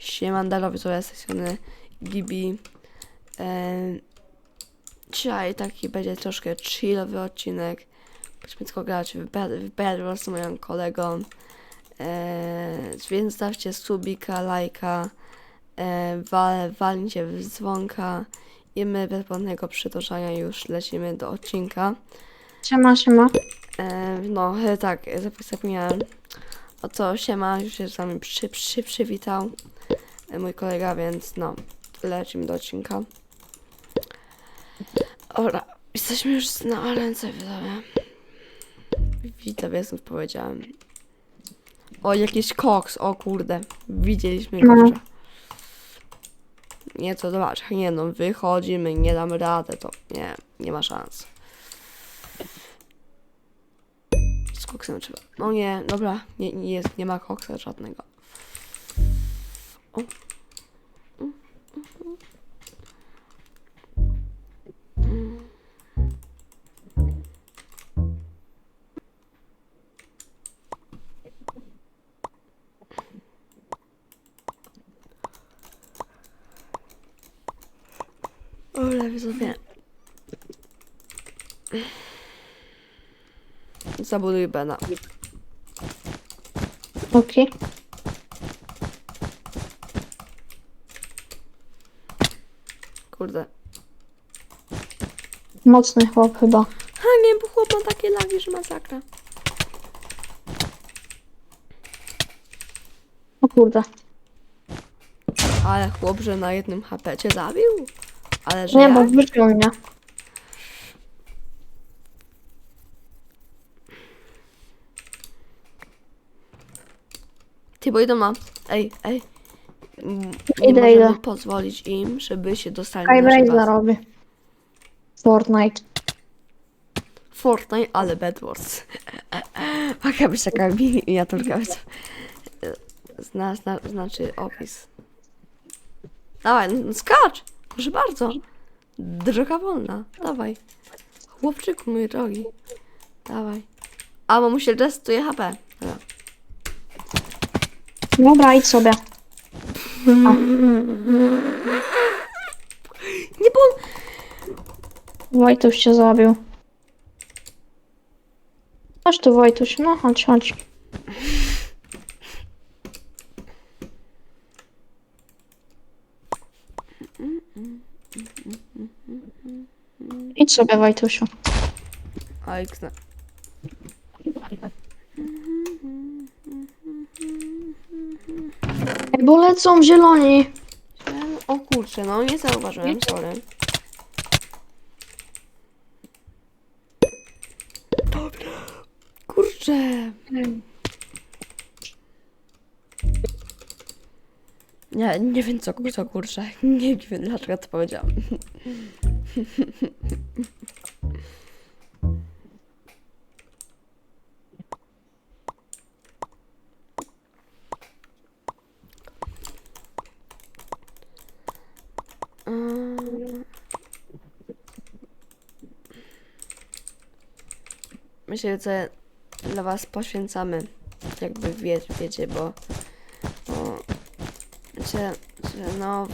Siemandalowi, to jest strony Gibi. E, dzisiaj taki będzie troszkę chillowy odcinek. Będziemy tylko grać w Bad, w z moją kolegą. E, więc dawcie subika, lajka, e, wal, walnijcie w dzwonka i my bez żadnego przedłużania już lecimy do odcinka. Siema, siema. E, no, e, tak, zap- zapomniałem. Oto siema, już się z nami przy, przy, przywitał mój kolega, więc no, lecimy do odcinka. Ora, jesteśmy już na ręce, widzowie. Widzowie, znów powiedziałem. O, jakiś koks, o kurde, widzieliśmy go No. Nie, to zobacz, nie no, wychodzimy, nie damy rady, to nie, nie ma szans. Z koksem trzeba. No nie, dobra, nie, nie jest, nie ma koksa żadnego. O. widzowie. Zabuduj Bena. Okej. Kurde. Mocny chłop chyba. Ha, nie, bo chłop ma takie lagi, że masakra. O kurde. Ale chłop, że na jednym HP cię zabił? Ale że Nie, jak? bo wyczuł mnie. Ty, bo idą ma. Ej, ej. Nie Idę, możemy idę. pozwolić im, żeby się dostali na nasz Skybreak baz. zarobi. Fortnite. Fortnite, ale Bad Wars. Jaka być taka miniaturka. Zna, zna, znaczy opis. Dawaj, no, skacz! Proszę bardzo. Droga wolna. Dawaj. Chłopczyku mój drogi. Dawaj. A, bo mu się restuje HP. Dobra. Dobra, idź sobie. Nie, bo on... Wojtuś cię zabił. Chodź tu Wojtuś, no chodź, chodź. Idź sobie Wojtusiu. A, X-na. Ej, Bo lecą zieloni. O kurczę, no nie zauważyłem, sorry. Dobra. Kurczę. Nie, nie wiem co, co kurczę. Nie wiem dlaczego to powiedziałam. Mm. Myślę, że dla was poświęcamy, jakby wie, wiecie, bo, bo że, że no,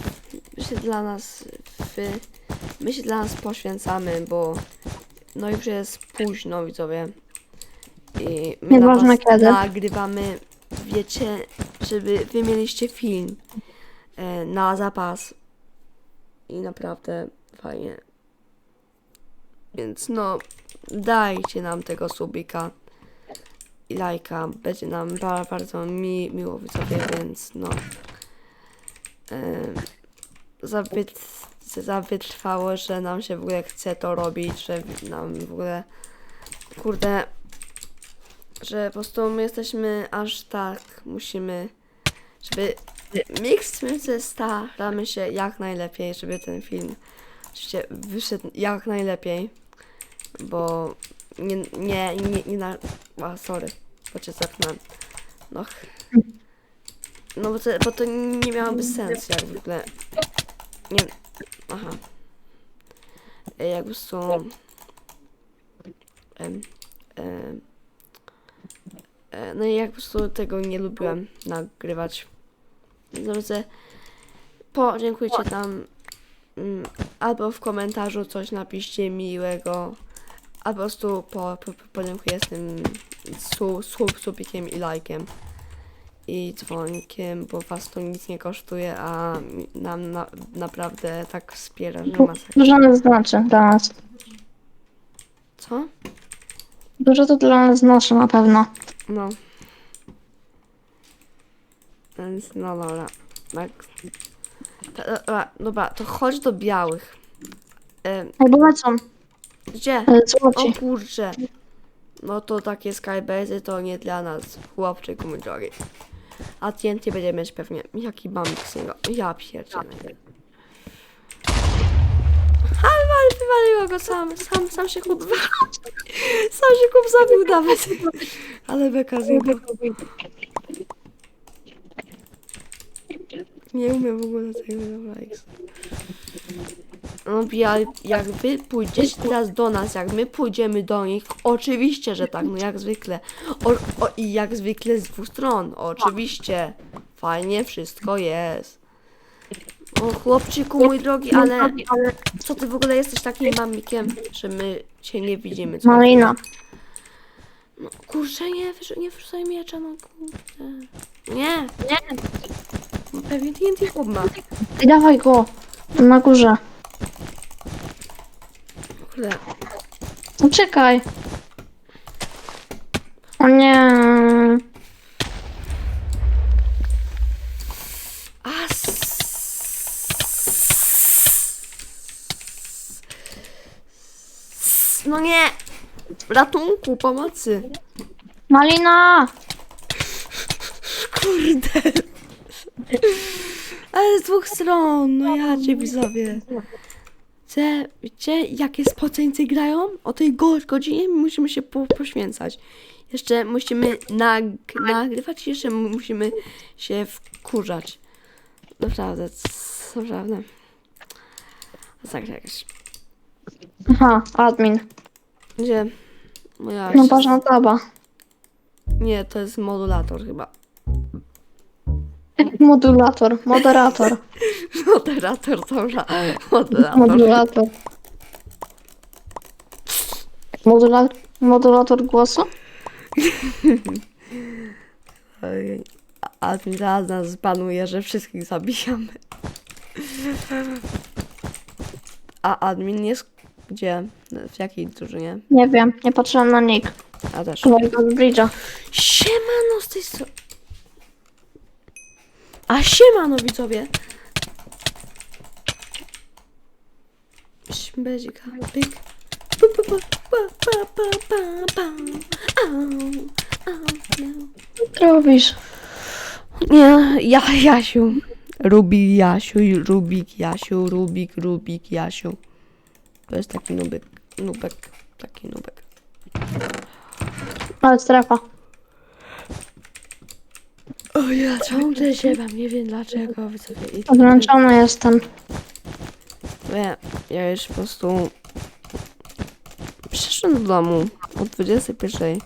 my się dla nas, wy, my się dla nas poświęcamy, bo no już jest późno, widzowie. I my dla was nagrywamy, wiecie, żeby wy mieliście film e, na zapas i naprawdę fajnie. Więc no, dajcie nam tego subika i lajka. Będzie nam ba- bardzo mi miło widzowie, więc no. Ym, za, wyt- za wytrwało, że nam się w ogóle chce to robić, że nam w ogóle kurde, że po prostu my jesteśmy aż tak, musimy, żeby Mix my staramy się jak najlepiej, żeby ten film oczywiście wyszedł jak najlepiej, bo nie, nie, nie, nie na... A, sorry, bo cię zepnąłem. No, no bo to, bo to nie miałoby sensu jak w ogóle. Nie, aha. Ej, Jak. Em, em, e, no i jak po prostu tego nie lubiłem nagrywać. Dobrze. Podziękujcie tam mm, albo w komentarzu coś napiszcie miłego, a po prostu po, po, po, podziękuję z tym su, su, subikiem i lajkiem i dzwonkiem, bo was to nic nie kosztuje, a mi- nam na, naprawdę tak wspiera, że masakra. Dużo to znaczy dla nas. Co? Dużo to dla nas znaczy na pewno. No. Więc no dobra. Tak. Ta- Dobra, dobra, to chodź do białych. E, Albo lecą. gdzie? e, O Złoci. kurczę. No to takie skybase'y to nie dla nas, chłopczyku mój drogi. A TNT będzie mieć pewnie. Jaki mamik z niego. Ja pierdzielę. Ale wali- wywaliło go sam, sam, sam się chłop Sam się chłop zabił nawet. Ale beka z niego. Nie umiem w ogóle tego dobra No ja, jak wy pójdziecie teraz do nas, jak my pójdziemy do nich, oczywiście, że tak, no jak zwykle. O, o, I jak zwykle z dwóch stron, oczywiście. Fajnie wszystko jest. O chłopczyku mój drogi, ale co ty w ogóle jesteś takim mamikiem, że my cię nie widzimy. Co? Malina. No, kurczę, nie, wyrzu- nie wrzucaj miecza, no kurde. Nie, nie. No, Pewnie TNT chłop ma. Dawaj go. Na górze. Kurde. No czekaj. O nie. A No nie! Ratunku, pomocy! Malina! Kurde! Ale z dwóch stron, no ja cię widzowie. Wiecie, jakie spoceńcy grają? O tej go godzinie musimy się po poświęcać. Jeszcze musimy nag nagrywać i jeszcze mu- musimy się wkurzać. Naprawdę, c- naprawdę. Tak jakaś. Aha, admin. Gdzie? Moja No ważna taba. Nie, to jest modulator chyba. Modulator. Moderator. Moderator, dobra. Modulator. Modulator. Modula modulator głosu? Ojej. A nas zbanuje, że wszystkich zabijamy. A admin jest gdzie? W jakiej drużynie? Nie wiem, nie patrzyłam na nick. A też. Chyba tylko z Bridge'a. Siemano z tej strony. A siemano widzowie. Śmbezika, pyk. Pa, pa, pa, pa, pa. Au, au, miau. Co robisz? Nie, ja, Jasiu. Rubik, Jasiu, Rubik, Jasiu, Rubik, Rubik, Jasiu. To jest taki nubek, nubek, taki nubek. Ale strefa. O ja ciągle ziewam, nie wiem dlaczego, widzowie. I Odłączony jestem. Ja, ja już po prostu przyszedłem do domu o 21.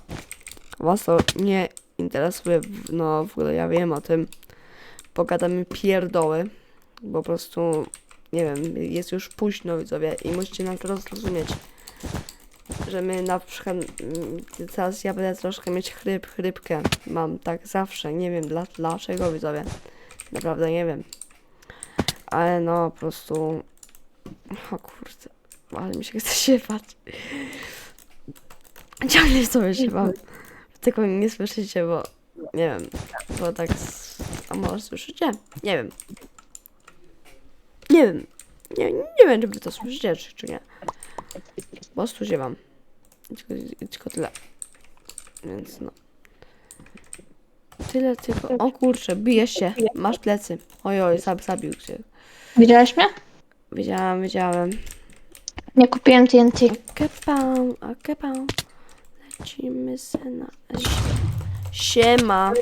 Was to nie interesuje, no w ogóle ja wiem o tym. Pogadamy pierdoły, bo po prostu, nie wiem, jest już późno widzowie i musicie nas zrozumieć, że my na przykład, mm, teraz ja będę troszkę mieć chryp, chrypkę, mam tak zawsze, nie wiem dla, dlaczego widzowie, naprawdę nie wiem. Ale no, po prostu o kurde, ale mi się chce siewać. Ciągle sobie siewam. Tylko nie słyszycie, bo nie wiem, bo tak. A może słyszycie? Nie wiem. Nie wiem. Nie, nie wiem, czy wy to słyszycie, czy, czy nie. Po prostu siewam. Tylko, tylko tyle. Więc no. Tyle tylko. O kurczę, bijesz się. Masz plecy. Ojoj, zab, zabił cię. Widziałeś mnie? Wiedziałam, wiedziałem. Nie kupiłem TNT. Kepał, a kepał. Lecimy se na... Siema.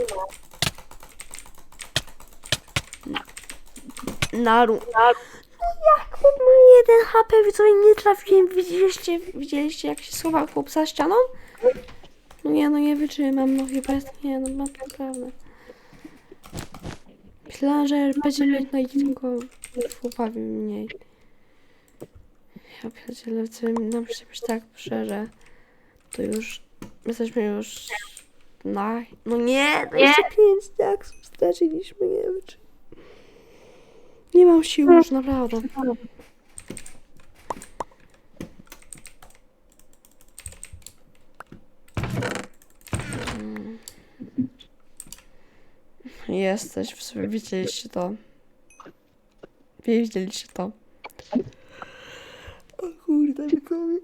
Naru. Jak chłop ma jeden HP, widzowie, nie trafiłem. Widzieliście, widzieliście jak się schował chłop za ścianą? No nie, no nie wytrzymam, no chyba jest, nie, no ma- naprawdę. Myślałam, że będzie mieć na jednego chłopawi mniej. Ja pierdzielę, co nam się być tak szczerze. To już, jesteśmy już na... No nie, 25 jak straciliśmy, nie wiem czy... Nie mam sił już, naprawdę. Mm. Jesteś, w sobie widzieliście to. Widzieliście to. O kurde, wykomi.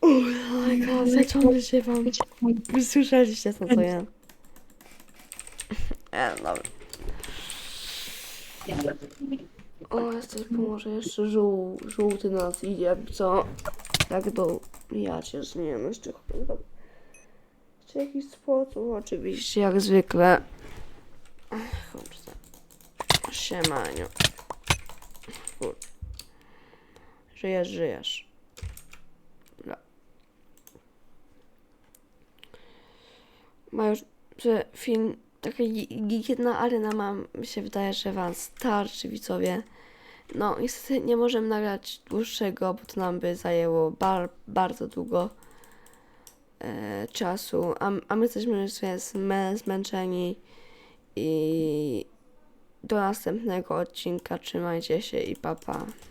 O my god, zaciągle się wam. Wy słyszeliście to, co ja. E, dobra. O, jesteś pomoże jeszcze żół, żółty nas idzie, co. Jak do... Ja cię z nim jeszcze chyba. Jeszcze jakiś sposób, oczywiście, jak zwykle. Kurde. Siemaniu. Kurde. Żyjesz, żyjesz. Dobra. Ma już, że film, taka jedna arena mam, mi się wydaje, że wam starczy, widzowie. No, niestety nie możemy nagrać dłuższego, bo to nam by zajęło bar, bardzo długo e, czasu, a, a my jesteśmy już zmę, zmęczeni i do następnego odcinka trzymajcie się i papa. Pa.